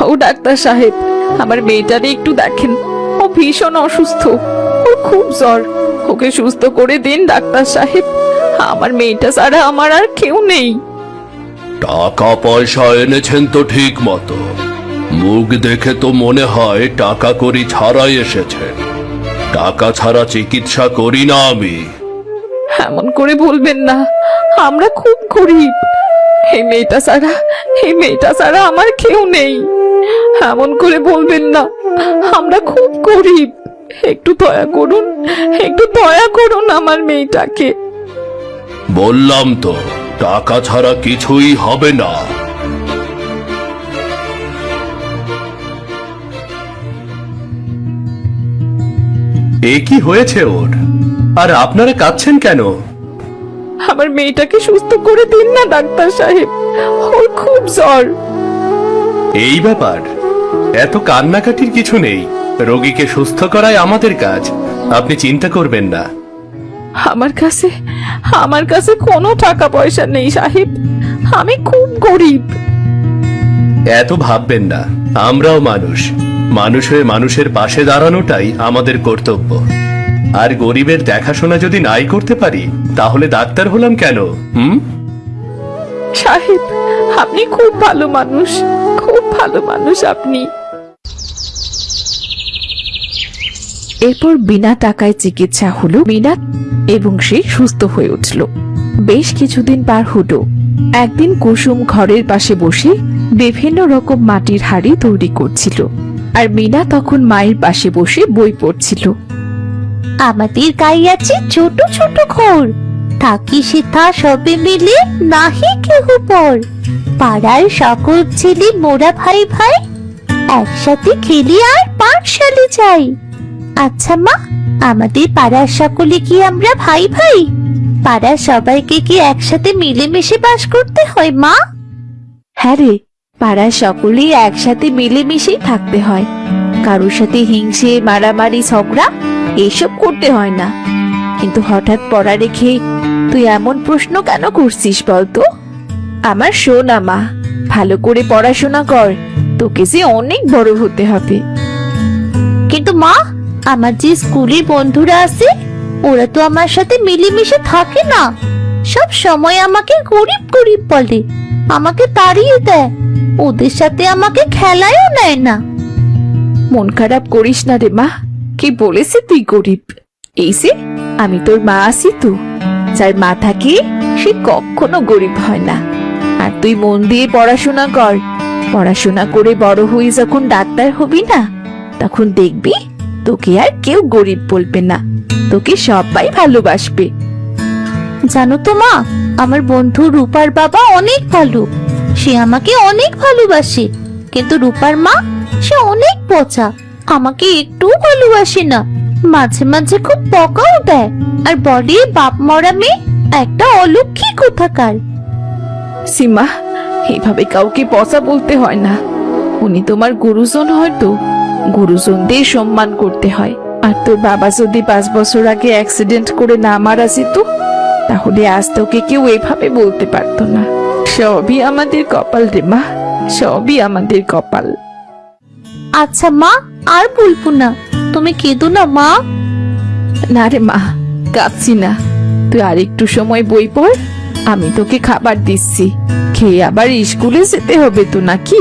ও doctor সাহেব আমার মেয়েটারে একটু দেখেন। ও ভীষণ অসুস্থ ওর খুব জ্বর। ওকে সুস্থ করে দিন ডাক্তার সাহেব। আমার মেয়েটা ছাড়া আমার আর কেউ নেই। টাকা পয়সা এনেছেন তো ঠিক মতো। মুখ দেখে তো মনে হয় টাকা করি ছাড়াই এসেছেন টাকা ছাড়া চিকিৎসা করি না আমি। এমন করে বলবেন না আমরা খুব গরিব। এই মেয়েটা ছাড়া, এই মেয়েটা ছাড়া আমার কেউ নেই। এমন করে বলবেন না, আমরা খুব গরিব। একটু দয়া করুন, একটু দয়া করুন আমার মেয়েটাকে। বললাম তো, টাকা ছাড়া কিছুই হবে না। এ কি হয়েছে ওর? আর আপনারা কাঁদছেন কেন? আমার মেয়েটাকে সুস্থ করে দিন না ডাক্তার সাহেব। ওর খুব জ্বর। এই ব্যাপার? এত কান্নাকাটির কিছু নেই। রোগীকে সুস্থ করাই আমাদের কাজ। আপনি চিন্তা করবেন না। আমার কাছে আমার কাছে কোনো টাকা পয়সা নেই সাহেব। আমি খুব গরিব। এত ভাববেন না। আমরাও মানুষ। মানুষ হয়ে মানুষের পাশে দাঁড়ানোটাই আমাদের কর্তব্য। আর গরিবের দেখাশোনা যদি নাই করতে পারি তাহলে ডাক্তার হলাম কেন? হুম? সাহেব আপনি খুব ভালো মানুষ। খুব ভালো মানুষ আপনি। এরপর বিনা টাকায় চিকিৎসা হলো মিনা এবং সে সুস্থ হয়ে উঠল। বেশ কিছুদিন পার হলো। একদিন কুসুম ঘরের পাশে বসে বিভিন্ন রকম মাটির হাড়ি তৈরি করছিল। আর মিনা তখন মায়ের পাশে বসে বই পড়ছিল। আমাদের গায়ে আছে ছোট ছোট ঘর থাকি সেথা সবে মিলে নাহি কেহ পর। পাড়ার সকল ছেলে মোরা ভাই ভাই একসাথে খেলি আর পাঠশালে যাই। আচ্ছা মা, আমাদের পাড়ার সকলে কি আমরা ভাই ভাই? পাড়ার সবাইকে কি একসাথে মিলেমিশে বাস করতে হয় মা? হ্যাঁ রে, পাড়ার সকলেই একসাথে মিলেমিশেই থাকতে হয়। কারোর সাথে হিংসে, মারামারি, ঝগড়া, এসব করতে হয় না। কিন্তু হঠাৎ পড়া রেখে তুই এমন প্রশ্ন কেন করছিস বলতো? আমার শোনা মা, ভালো করে পড়াশোনা কর, তোকে যে অনেক বড় হতে হবে। কিন্তু মা, আমার যে স্কুলের বন্ধুরা আছে, ওরা তো আমার সাথে মিলেমিশে থাকে না। সব সময় আমাকে গরিব গরিব বলে, আমাকে তাড়িয়ে দেয়। ওদের সাথে আমাকে খেলায়ও নেয় না। মন খারাপ করিস না রে মা। কি বলেছে তুই গরিব? এই যে, আমি তোর মা আছি তো। যার মা থাকে, সে কখনো গরিব হয় না। আর তুই মন দিয়ে পড়াশোনা কর। পড়াশোনা করে বড় হয়ে যখন ডাক্তার হবি না, তখন দেখবি তোকে আর কেউ গরিব বলবে না। তোকে সবাই ভালোবাসবে। জানো তো মা, আমার বন্ধু রূপার বাবা অনেক ভালো। সে আমাকে অনেক ভালোবাসে। কিন্তু রূপার মা সে অনেক পচা। আমাকে একটু ভালোবাসে না। মাঝে মাঝে খুব বকাও দেয়। আর বডি বাপ মরা মেয়ে, একটা অলক্ষী কোথাকার? সীমা এইভাবে কাউকে পচা বলতে হয় না। উনি তোমার গুরুজন হয়তো। গুরুজনদের সম্মান করতে হয়। আর তোর বাবা যদি পাঁচ বছর আগে অ্যাক্সিডেন্ট করে না মারা যেত, তাহলে আজ তোকে কেউ এভাবে বলতে পারতো না। সবই আমাদের কপাল রে মা, সবই আমাদের কপাল। আচ্ছা মা, আর বলব না। তুমি কেঁদো না, মা। না রে মা, কাঁদছি না। তুই আর একটু সময় বই পড়। আমি তোকে খাবার দিচ্ছি। খেয়ে আবার স্কুলে যেতে হবে তো নাকি?